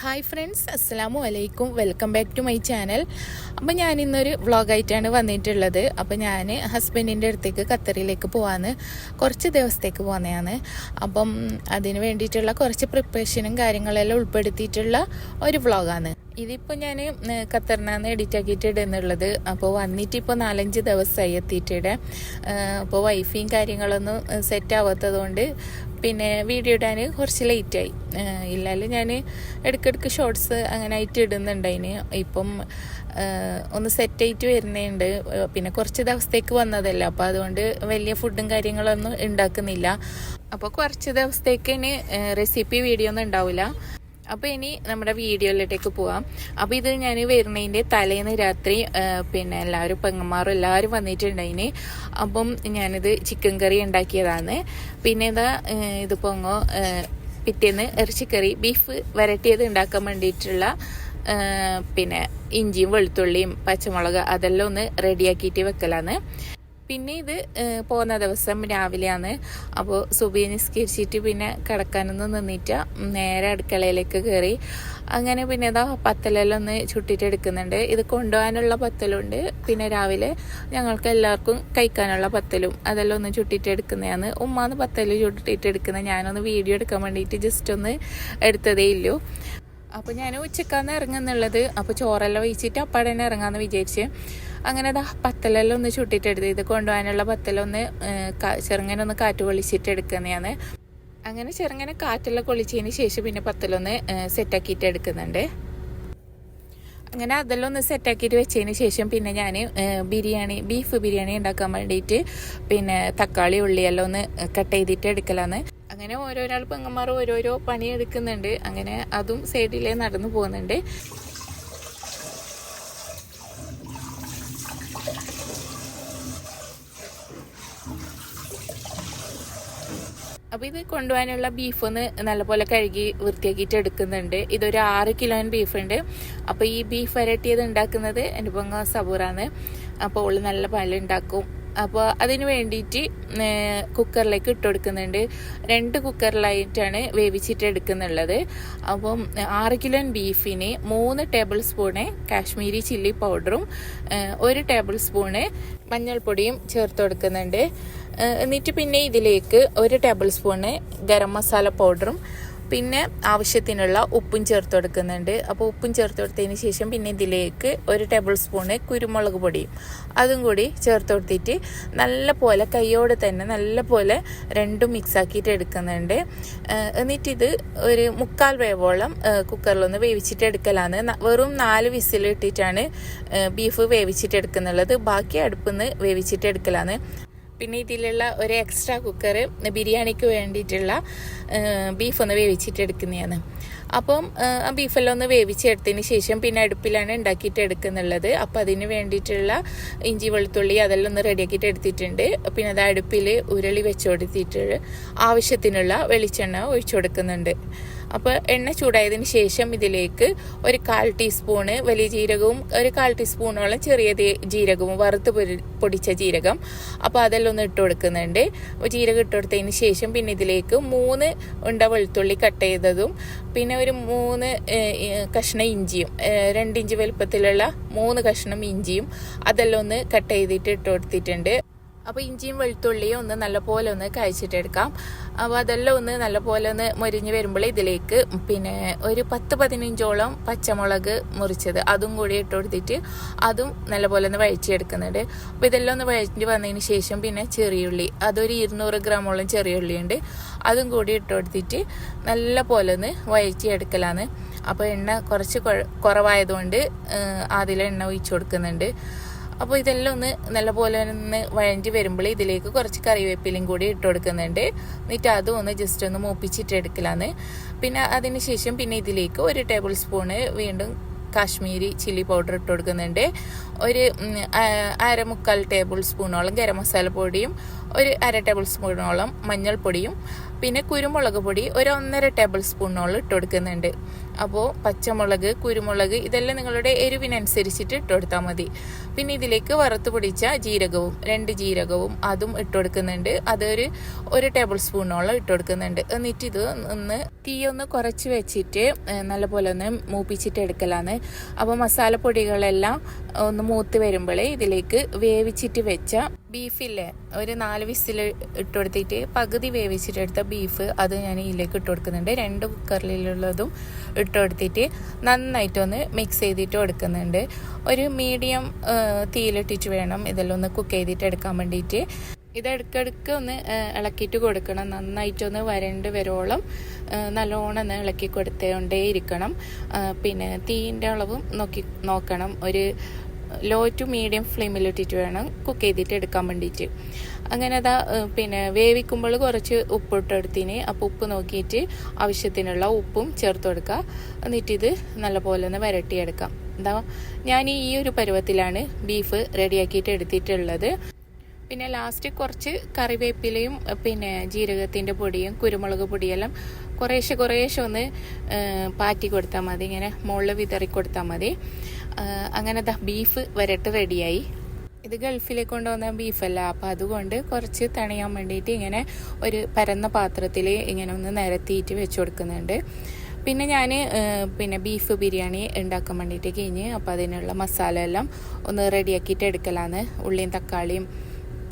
Hi friends അസ്സാമു അലൈക്കും welcome back to my channel അപ്പോൾ ഞാൻ ഇന്നൊരു വ്ളോഗായിട്ടാണ് വന്നിട്ടുള്ളത്. അപ്പോൾ ഞാൻ ഹസ്ബൻഡിന്റെ അടുത്തേക്ക് ഖത്തറിലേക്ക് പോവാന്ന്. കുറച്ച് ദിവസത്തേക്ക് പോകുന്നതാണ് അപ്പം അതിന് വേണ്ടിയിട്ടുള്ള കുറച്ച് പ്രിപ്പറേഷനും കാര്യങ്ങളെല്ലാം ഉൾപ്പെടുത്തിയിട്ടുള്ള ഒരു വ്ളോഗാണ് ഇതിപ്പോൾ ഞാൻ ഖത്തറിനാന്ന് എഡിറ്റ് ആക്കിയിട്ട് ഇടുന്നുള്ളത് അപ്പോൾ വന്നിട്ട് ഇപ്പോൾ നാലഞ്ച് ദിവസമായി എത്തിയിട്ടിടെ. അപ്പോൾ വൈഫിയും കാര്യങ്ങളൊന്നും സെറ്റ് ആവാത്തത് കൊണ്ട് പിന്നെ വീഡിയോ ഇടാൻ കുറച്ച് ലേറ്റായി ഇല്ലാലും ഞാൻ ഇടയ്ക്കിടയ്ക്ക് ഷോർട്സ് അങ്ങനെ ആയിട്ട് ഇടുന്നുണ്ടതിന് ഇപ്പം ഒന്ന് സെറ്റ് ആയിട്ട് വരുന്നുണ്ട്. പിന്നെ കുറച്ച് ദിവസത്തേക്ക് വന്നതല്ല. അപ്പോൾ അതുകൊണ്ട് വലിയ ഫുഡും കാര്യങ്ങളൊന്നും ഉണ്ടാക്കുന്നില്ല. അപ്പോൾ കുറച്ച് ദിവസത്തേക്ക് റെസിപ്പി വീഡിയോ ഒന്നും ഉണ്ടാവില്ല അപ്പോൾ ഇനി നമ്മുടെ വീഡിയോയിലേക്ക് പോവാം. അപ്പോൾ ഇത് ഞാൻ വരുന്നതിന്റെ തലേന്ന് രാത്രി പിന്നെ എല്ലാവരും പെങ്ങന്മാരും എല്ലാവരും വന്നിട്ടുണ്ടായിന് അപ്പം ഞാനിത് ചിക്കൻ കറി ഉണ്ടാക്കിയതാണ്. പിന്നെ ഇതാ ഇത് പൊങ്ങോ പിറ്റേന്ന് ഇറച്ചിക്കറി ബീഫ് വരട്ടിയത് ഉണ്ടാക്കാൻ വേണ്ടിയിട്ടുള്ള പിന്നെ ഇഞ്ചിയും വെളുത്തുള്ളിയും പച്ചമുളക് അതെല്ലാം ഒന്ന് റെഡിയാക്കിയിട്ട് വെക്കലാണ്. പിന്നെ ഇത് പോകുന്ന ദിവസം രാവിലെയാണ്. അപ്പോൾ സുബി നിസ്കരിച്ചിട്ട് പിന്നെ കിടക്കാനൊന്നും നിന്നിട്ട് നേരെ അടുക്കളയിലേക്ക് കയറി അങ്ങനെ പിന്നെ ഇതാ ചുട്ടിട്ട് എടുക്കുന്നുണ്ട്. ഇത് കൊണ്ടുപോകാനുള്ള പത്തലുണ്ട്. പിന്നെ രാവിലെ ഞങ്ങൾക്ക് എല്ലാവർക്കും കഴിക്കാനുള്ള പത്തലും അതെല്ലാം ഒന്ന് ചുട്ടിട്ട് എടുക്കുന്നതാണ്. ഉമ്മാന്ന് പത്തൽ ചുട്ടിട്ട് എടുക്കുന്നത് ഞാനൊന്ന് വീഡിയോ എടുക്കാൻ വേണ്ടിയിട്ട് ജസ്റ്റ് ഒന്ന് എടുത്തതേ ഇല്ലൂ. അപ്പോൾ ഞാൻ ഉച്ചക്കാന്ന് ഇറങ്ങുന്നുള്ളത്. അപ്പോൾ ചോറെല്ലാം ഒഴിച്ചിട്ട് അപ്പാടെ തന്നെ ഇറങ്ങാമെന്ന് വിചാരിച്ച്. അങ്ങനെ ദാ പത്തലെല്ലാം ഒന്ന് ചുട്ടിട്ടെടുത്ത് ഇത് കൊണ്ടുപോകാനുള്ള പത്തലൊന്ന് ചെറുങ്ങനെ ഒന്ന് കാറ്റ് കൊളിച്ചിട്ട് എടുക്കുന്നതാണ് അങ്ങനെ ചെറുങ്ങനെ കാറ്റെല്ലാം കൊളിച്ചതിന് ശേഷം പിന്നെ പത്തലൊന്ന് സെറ്റാക്കിയിട്ട് എടുക്കുന്നുണ്ട് അങ്ങനെ അതെല്ലാം ഒന്ന് സെറ്റാക്കിയിട്ട് വെച്ചതിന് ശേഷം പിന്നെ ഞാൻ ബിരിയാണി ബീഫ് ബിരിയാണി ഉണ്ടാക്കാൻ വേണ്ടിയിട്ട് പിന്നെ തക്കാളി ഉള്ളിയെല്ലാം ഒന്ന് കട്ട് ചെയ്തിട്ട് എടുക്കലാന്ന് അങ്ങനെ ഓരോരാൾ പെങ്ങന്മാർ ഓരോരോ പണി എടുക്കുന്നുണ്ട് അങ്ങനെ അതും സൈഡിലേ നടന്നു പോകുന്നുണ്ട്. അപ്പോൾ ഇത് കൊണ്ടുപോകാനുള്ള ബീഫ് ഒന്ന് നല്ലപോലെ കഴുകി വൃത്തിയാക്കിയിട്ട് എടുക്കുന്നുണ്ട്. ഇതൊരു ആറ് കിലോൻ ബീഫ് ഉണ്ട്. അപ്പോൾ ഈ ബീഫ് വരട്ടിയത് ഉണ്ടാക്കുന്നത് എന്റെ പൊങ്ങ സബൂറാണ് അപ്പോൾ ഉള്ളു നല്ല പാലുണ്ടാക്കും അപ്പോൾ അതിന് വേണ്ടിയിട്ട് കുക്കറിലേക്ക് ഇട്ട് കൊടുക്കുന്നുണ്ട്. രണ്ട് കുക്കറിലായിട്ടാണ് വേവിച്ചിട്ട് എടുക്കുന്നുള്ളത്. അപ്പം ആറ് കിലോ ബീഫിന് മൂന്ന് ടേബിൾ സ്പൂണ് കാശ്മീരി ചില്ലി പൗഡറും ഒരു ടേബിൾ സ്പൂണ് മഞ്ഞൾപ്പൊടിയും ചേർത്ത് കൊടുക്കുന്നുണ്ട്. എന്നിട്ട് പിന്നെ ഇതിലേക്ക് ഒരു ടേബിൾ സ്പൂണ് ഗരം മസാല പൗഡറും പിന്നെ ആവശ്യത്തിനുള്ള ഉപ്പും ചേർത്ത് കൊടുക്കുന്നുണ്ട്. അപ്പോൾ ഉപ്പും ചേർത്ത് കൊടുത്തതിന് ശേഷം പിന്നെ ഇതിലേക്ക് ഒരു ടേബിൾ സ്പൂണ് കുരുമുളക് പൊടിയും അതും കൂടി ചേർത്ത് കൊടുത്തിട്ട് നല്ല പോലെ കൈയോടെ തന്നെ നല്ല പോലെ രണ്ടും മിക്സാക്കിയിട്ട് എടുക്കുന്നുണ്ട്. എന്നിട്ടിത് ഒരു മുക്കാൽ വേവോളം കുക്കറിലൊന്ന് വേവിച്ചിട്ട് എടുക്കലാണ്. വെറും നാല് വിസിൽ ഇട്ടിട്ടാണ് ബീഫ് വേവിച്ചിട്ട് എടുക്കുന്നുള്ളത്. ബാക്കി അടുപ്പിൽ നിന്ന് വേവിച്ചിട്ട് എടുക്കലാണ്. പിന്നെ ഇതിലുള്ള ഒരു എക്സ്ട്രാ കുക്കർ ബിരിയാണിക്ക് വേണ്ടിയിട്ടുള്ള ബീഫ് ഒന്ന് വേവിച്ചിട്ട് എടുക്കുന്നതാണ് അപ്പം ആ ബീഫെല്ലാം ഒന്ന് വേവിച്ചെടുത്തതിന് ശേഷം പിന്നെ അടുപ്പിലാണ് ഉണ്ടാക്കിയിട്ട് എടുക്കുന്നുള്ളത്. അപ്പം അതിന് വേണ്ടിയിട്ടുള്ള ഇഞ്ചി വെളുത്തുള്ളി അതെല്ലാം ഒന്ന് റെഡിയാക്കിയിട്ട് എടുത്തിട്ടുണ്ട്. പിന്നെ അത് അടുപ്പിൽ ഉരളി വെച്ചുകൊടുത്തിട്ട് ആവശ്യത്തിനുള്ള വെളിച്ചെണ്ണ ഒഴിച്ചു കൊടുക്കുന്നുണ്ട് അപ്പോൾ എണ്ണ ചൂടായതിന് ശേഷം ഇതിലേക്ക് ഒരു കാൽ ടീസ്പൂണ് വലിയ ജീരകവും ഒരു കാൽ ടീസ്പൂണോളം ചെറിയ ജീരകവും വറുത്ത് പൊടിച്ച ജീരകം. അപ്പോൾ അതെല്ലാം ഒന്ന് ഇട്ട് കൊടുക്കുന്നുണ്ട്. ജീരകം ഇട്ട് കൊടുത്തതിന് ശേഷം പിന്നെ ഇതിലേക്ക് മൂന്ന് ഉണ്ട വെളുത്തുള്ളി കട്ട് ചെയ്തതും പിന്നെ ഒരു മൂന്ന് കഷ്ണം ഇഞ്ചിയും രണ്ടിഞ്ച് വലുപ്പത്തിലുള്ള മൂന്ന് കഷ്ണം ഇഞ്ചിയും അതെല്ലാം ഒന്ന് കട്ട് ചെയ്തിട്ട് ഇട്ട് കൊടുത്തിട്ടുണ്ട്. അപ്പോൾ ഇഞ്ചിയും വെളുത്തുള്ളിയും ഒന്ന് നല്ലപോലെ ഒന്ന് കഴിച്ചിട്ടെടുക്കാം. അപ്പോൾ അതെല്ലാം ഒന്ന് നല്ലപോലെ ഒന്ന് മുരിഞ്ഞ് വരുമ്പോൾ ഇതിലേക്ക് പിന്നെ ഒരു പത്ത് പതിനഞ്ചോളം പച്ചമുളക് മുറിച്ചത് അതും കൂടി ഇട്ട് കൊടുത്തിട്ട് അതും നല്ലപോലെ ഒന്ന് വഴിച്ചെടുക്കുന്നുണ്ട് അപ്പോൾ ഇതെല്ലാം ഒന്ന് വഴിച്ചിട്ട് വന്നതിന് ശേഷം പിന്നെ ചെറിയുള്ളി അതൊരു ഇരുന്നൂറ് ഗ്രാമോളം ചെറിയുള്ളി ഉണ്ട് അതും കൂടി ഇട്ട് കൊടുത്തിട്ട് നല്ല പോലെ ഒന്ന് വഴിച്ചെടുക്കലാണ് അപ്പോൾ എണ്ണ കുറച്ച് കുറവായതുകൊണ്ട് അതിൽ എണ്ണ ഒഴിച്ചു കൊടുക്കുന്നുണ്ട്. അപ്പോൾ ഇതെല്ലാം ഒന്ന് നല്ലപോലെ ഒന്ന് വഴഞ്ഞ് വരുമ്പോൾ ഇതിലേക്ക് കുറച്ച് കറിവേപ്പിലയും കൂടി ഇട്ട് കൊടുക്കുന്നുണ്ട്. എന്നിട്ട് അതും ഒന്ന് ജസ്റ്റ് ഒന്ന് മൂപ്പിച്ചിട്ട് എടുക്കലാന്ന് പിന്നെ അതിന് ശേഷം പിന്നെ ഇതിലേക്ക് ഒരു ടേബിൾ സ്പൂണ് വീണ്ടും കാശ്മീരി ചില്ലി പൗഡർ ഇട്ട് കൊടുക്കുന്നുണ്ട്. ഒരു അര മുക്കാൽ ടേബിൾ സ്പൂണോളം ഗരം മസാല പൊടിയും ഒരു അര ടേബിൾ സ്പൂണോളം മഞ്ഞൾപ്പൊടിയും പിന്നെ കുരുമുളക് പൊടി ഒരു ഒന്നര ടേബിൾ സ്പൂണോളം ഇട്ട് കൊടുക്കുന്നുണ്ട്. അപ്പോൾ പച്ചമുളക് കുരുമുളക് ഇതെല്ലാം നിങ്ങളുടെ എരിവിനനുസരിച്ചിട്ട് ഇട്ട് കൊടുത്താൽ മതി. പിന്നെ ഇതിലേക്ക് വറുത്ത് പൊടിച്ച ജീരകവും രണ്ട് ജീരകവും അതും ഇട്ട് കൊടുക്കുന്നുണ്ട്. അതൊരു ഒരു ടേബിൾ സ്പൂണോളം ഇട്ട് കൊടുക്കുന്നുണ്ട്. എന്നിട്ട് ഇത് ഒന്ന് തീയൊന്ന് കുറച്ച് വെച്ചിട്ട് നല്ലപോലെ ഒന്ന് മൂപ്പിച്ചിട്ട് എടുക്കലാണ്. അപ്പോൾ മസാലപ്പൊടികളെല്ലാം ഒന്ന് മൂത്ത് വരുമ്പോഴേ ഇതിലേക്ക് വേവിച്ചിട്ട് വെച്ച ബീഫില്ലേ ഒരു നാല് വിസിൽ ഇട്ട് കൊടുത്തിട്ട് പകുതി വേവിച്ചിട്ടെടുത്ത ബീഫ് അത് ഞാൻ ഇതിലേക്ക് ഇട്ട് കൊടുക്കുന്നുണ്ട്. രണ്ട് കുക്കറിലുള്ളതും കൊടുത്തിട്ട് നന്നായിട്ടൊന്ന് മിക്സ് ചെയ്തിട്ട് കൊടുക്കുന്നുണ്ട് ഒരു മീഡിയം തീയിലിട്ടിട്ട് വേണം ഇതെല്ലാം ഒന്ന് കുക്ക് ചെയ്തിട്ട് എടുക്കാൻ വേണ്ടിയിട്ട്. ഇത് ഇടയ്ക്കിടയ്ക്ക് ഒന്ന് ഇളക്കിയിട്ട് കൊടുക്കണം. നന്നായിട്ടൊന്ന് വരണ്ട് വരോളം നല്ലോണം ഒന്ന് ഇളക്കി കൊടുത്തുകൊണ്ടേ ഇരിക്കണം പിന്നെ തീന്റെ അളവും നോക്കി നോക്കണം. ഒരു ലോ ടു മീഡിയം ഫ്ലെയിമിലിട്ടിട്ട് വേണം കുക്ക് ചെയ്തിട്ട് എടുക്കാൻ വേണ്ടിയിട്ട്. അങ്ങനെ അതാ പിന്നെ വേവിക്കുമ്പോൾ കുറച്ച് ഉപ്പിട്ട് എടുത്തിന്. അപ്പോൾ ഉപ്പ് നോക്കിയിട്ട് ആവശ്യത്തിനുള്ള ഉപ്പും ചേർത്ത് കൊടുക്കുക. എന്നിട്ട് ഇത് നല്ലപോലെ ഒന്ന് വരട്ടിയെടുക്കാം. എന്താ ഞാൻ ഈ ഒരു പരുവത്തിലാണ് ബീഫ് റെഡിയാക്കിയിട്ട് എടുത്തിട്ടുള്ളത്. പിന്നെ ലാസ്റ്റ് കുറച്ച് കറിവേപ്പിലയും പിന്നെ ജീരകത്തിന്റെ പൊടിയും കുരുമുളക് പൊടിയെല്ലാം കുറേശ്ശെ കുറേശ്ശെ ഒന്ന് പാറ്റി കൊടുത്താൽ മതി. ഇങ്ങനെ മുകളിൽ വിതറി കൊടുത്താൽ മതി. അങ്ങനെ ദാ ബീഫ് വരട്ട് റെഡിയായി ഇത് ഗൾഫിലേക്ക് കൊണ്ടുവന്ന ബീഫല്ല അപ്പം അതുകൊണ്ട് കുറച്ച് തണിയാൻ വേണ്ടിയിട്ട് ഇങ്ങനെ ഒരു പരന്ന പാത്രത്തിൽ ഇങ്ങനെ ഒന്ന് നിരത്തിയിട്ട് വെച്ച് കൊടുക്കുന്നുണ്ട്. പിന്നെ ഞാൻ പിന്നെ ബീഫ് ബിരിയാണി ഉണ്ടാക്കാൻ വേണ്ടിയിട്ട് കഴിഞ്ഞ് അപ്പോൾ അതിനുള്ള മസാല എല്ലാം ഒന്ന് റെഡിയാക്കിയിട്ട് എടുക്കലാണ് ഉള്ളിയും തക്കാളിയും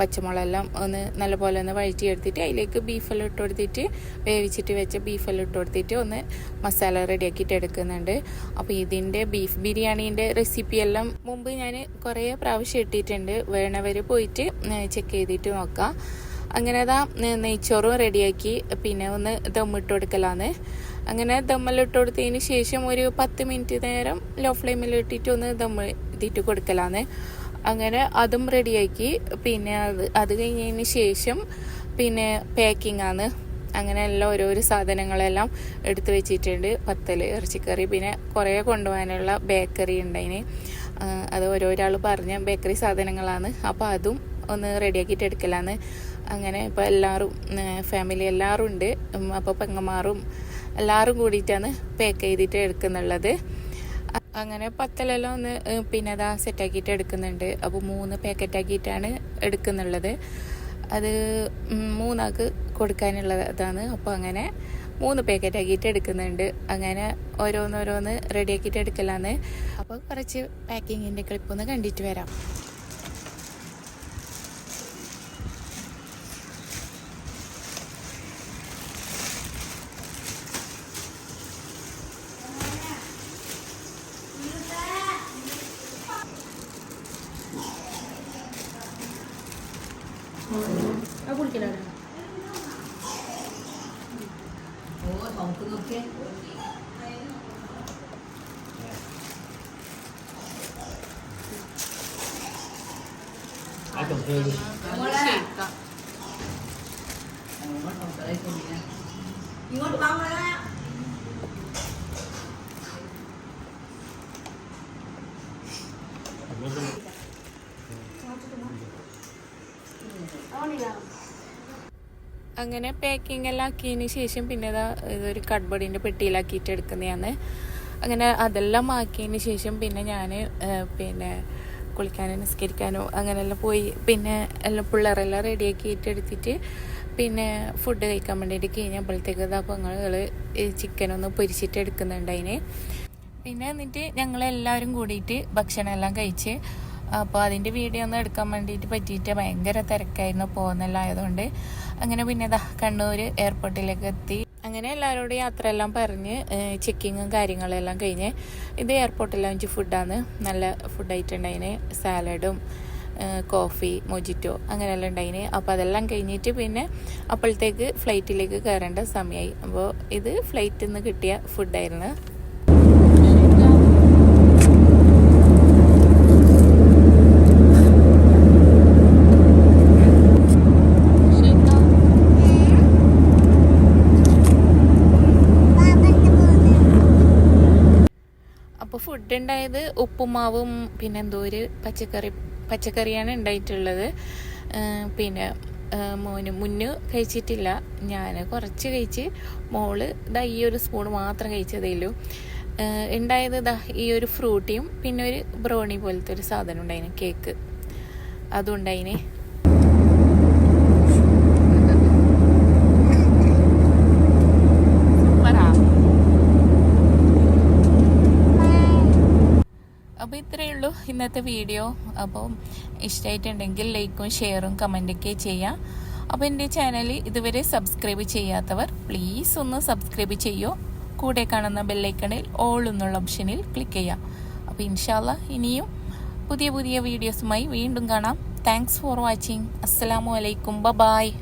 പച്ചമുളകെല്ലാം ഒന്ന് നല്ലപോലെ ഒന്ന് വഴറ്റിയെടുത്തിട്ട് അതിലേക്ക് ബീഫെല്ലാം ഇട്ട് കൊടുത്തിട്ട് വേവിച്ചിട്ട് വെച്ച ബീഫെല്ലാം ഇട്ട് കൊടുത്തിട്ട് ഒന്ന് മസാല റെഡിയാക്കിയിട്ട് എടുക്കുന്നുണ്ട്. അപ്പോൾ ഇതിന്റെ ബീഫ് ബിരിയാണീന്റെ റെസിപ്പിയെല്ലാം മുമ്പ് ഞാൻ കുറേ പ്രാവശ്യം ഇട്ടിട്ടുണ്ട്. വേണവർ പോയിട്ട് ചെക്ക് ചെയ്തിട്ട് നോക്കാം. അങ്ങനെ അതാ നെയ്ച്ചോറും റെഡിയാക്കി പിന്നെ ഒന്ന് ദമ്മിട്ട് കൊടുക്കലാന്ന്. അങ്ങനെ ദമ്മെല്ലാം ഇട്ട് കൊടുത്തതിന് ശേഷം ഒരു പത്ത് മിനിറ്റ് നേരം ലോ ഫ്ലെയിമിൽ ഇട്ടിട്ട് ഒന്ന് ദമ്മ് ഇതിട്ട് കൊടുക്കലാന്ന്. അങ്ങനെ അതും റെഡിയാക്കി. പിന്നെ അത് അത് കഴിഞ്ഞതിന് ശേഷം പിന്നെ പാക്കിംഗ് ആണ്. അങ്ങനെ എല്ലാം ഓരോരോ സാധനങ്ങളെല്ലാം എടുത്തു വെച്ചിട്ടുണ്ട്. പത്തൽ ഇറച്ചിക്കറി പിന്നെ കുറേ കൊണ്ടുപോകാനുള്ള ബേക്കറി ഉണ്ടായിന്. അത് ഓരോരാൾ പറഞ്ഞ ബേക്കറി സാധനങ്ങളാണ്. അപ്പോൾ അതും ഒന്ന് റെഡിയാക്കിയിട്ട് എടുക്കലാണ്. അങ്ങനെ ഇപ്പോൾ എല്ലാവരും ഫാമിലി എല്ലാവരും ഉണ്ട്. അപ്പോൾ പെങ്ങന്മാരും എല്ലാവരും കൂടിയിട്ടാണ് പാക്ക് ചെയ്തിട്ട് എടുക്കുന്നുള്ളത്. അങ്ങനെ പത്തലെല്ലാം ഒന്ന് പിന്നെ അതാ സെറ്റാക്കിയിട്ട് എടുക്കുന്നുണ്ട്. അപ്പോൾ മൂന്ന് പാക്കറ്റ് ആക്കിയിട്ടാണ് എടുക്കുന്നുള്ളത്. അത് മൂന്നാൾക്ക് കൊടുക്കാനുള്ളത് അതാണ്. അപ്പോൾ അങ്ങനെ മൂന്ന് പാക്കറ്റ് ആക്കിയിട്ട് എടുക്കുന്നുണ്ട്. അങ്ങനെ ഓരോന്നോരോന്ന് റെഡിയാക്കിയിട്ട് എടുക്കലാന്ന്. അപ്പോൾ കുറച്ച് പാക്കിങ്ങിന്റെ ക്ലിപ്പൊന്ന് കണ്ടിട്ട് വരാം. 해볼게라네. 오, 덩크 넣게. 아좀 배우고 싶다. 몰라. 이건 അങ്ങനെ പാക്കിംഗ് എല്ലാം ആക്കിയതിന് ശേഷം പിന്നെ ഇതാ ഇതൊരു കഡ്ബോർഡിന്റെ പെട്ടിയിലാക്കിയിട്ട് എടുക്കുന്നതാണ്. അങ്ങനെ അതെല്ലാം ആക്കിയതിന് ശേഷം പിന്നെ ഞാൻ പിന്നെ കുളിക്കാനും നിസ്കരിക്കാനോ അങ്ങനെയെല്ലാം പോയി. പിന്നെ എല്ലാം പിള്ളേരെല്ലാം റെഡിയാക്കിയിട്ട് എടുത്തിട്ട് പിന്നെ ഫുഡ് കഴിക്കാൻ വേണ്ടിയിട്ട് കഴിഞ്ഞപ്പോഴത്തേക്ക് ഇതാ പെങ്ങൾ ചിക്കൻ ഒന്ന് പൊരിച്ചിട്ട് എടുക്കുന്നുണ്ട് അതിന് പിന്നെ എന്നിട്ട് ഞങ്ങളെല്ലാവരും കൂടിയിട്ട് ഭക്ഷണമെല്ലാം കഴിച്ച് അപ്പോൾ അതിന്റെ വീഡിയോ ഒന്നും എടുക്കാൻ വേണ്ടിയിട്ട് പറ്റിയിട്ട് ഭയങ്കര തിരക്കായിരുന്നു പോകുന്നെല്ലാം ആയതുകൊണ്ട് അങ്ങനെ പിന്നെ ഇതാ കണ്ണൂർ എയർപോർട്ടിലേക്ക് എത്തി. അങ്ങനെ എല്ലാവരോടും യാത്രയെല്ലാം പറഞ്ഞ് ചെക്കിങ്ങും കാര്യങ്ങളെല്ലാം കഴിഞ്ഞ് ഇത് എയർപോർട്ടിൽ ലഞ്ച് ഫുഡാണ് നല്ല ഫുഡ് ഫുഡായിട്ടുണ്ടായിന് സാലഡും കോഫി മൊജിറ്റോ അങ്ങനെയെല്ലാം ഉണ്ടായിന്. അപ്പോൾ അതെല്ലാം കഴിഞ്ഞിട്ട് പിന്നെ അപ്പോഴത്തേക്ക് ഫ്ലൈറ്റിലേക്ക് കയറേണ്ട സമയമായി അപ്പോൾ ഇത് ഫ്ലൈറ്റിൽ നിന്ന് കിട്ടിയ ഫുഡായിരുന്നു അപ്പോൾ ഫുഡ് ഉണ്ടായത് ഉപ്പുമാവും പിന്നെ എന്തോ ഒരു പച്ചക്കറി പച്ചക്കറിയാണ് ഉണ്ടായിട്ടുള്ളത്. പിന്നെ മോന് മുന്നു കഴിച്ചിട്ടില്ല. ഞാൻ കുറച്ച് കഴിച്ച് മോൾ ദാ ഈ ഒരു സ്പൂൺ മാത്രം കഴിച്ചതേ ഉണ്ടായത് ഇതാ ഈ ഒരു ഫ്രൂട്ടിയും പിന്നെ ഒരു ബ്രൗണി പോലത്തെ ഒരു സാധനം ഉണ്ടായിന് കേക്ക് അതും ഉണ്ടായിന് അപ്പോൾ ഇത്രയേ ഉള്ളൂ ഇന്നത്തെ വീഡിയോ അപ്പോൾ ഇഷ്ടമായിട്ടുണ്ടെങ്കിൽ ലൈക്കും ഷെയറും കമന്റൊക്കെ ചെയ്യാം അപ്പോൾ എന്റെ ചാനൽ ഇതുവരെ സബ്സ്ക്രൈബ് ചെയ്യാത്തവർ പ്ലീസ് ഒന്ന് സബ്സ്ക്രൈബ് ചെയ്യോ. കൂടെ കാണുന്ന ബെല്ലൈക്കണിൽ ഓൾ എന്നുള്ള ഓപ്ഷനിൽ ക്ലിക്ക് ചെയ്യാം അപ്പോൾ ഇൻഷാല്ല ഇനിയും പുതിയ പുതിയ വീഡിയോസുമായി വീണ്ടും കാണാം. താങ്ക്സ് ഫോർ വാച്ചിങ് അസ്സാമലൈക്കും ബ ബായ്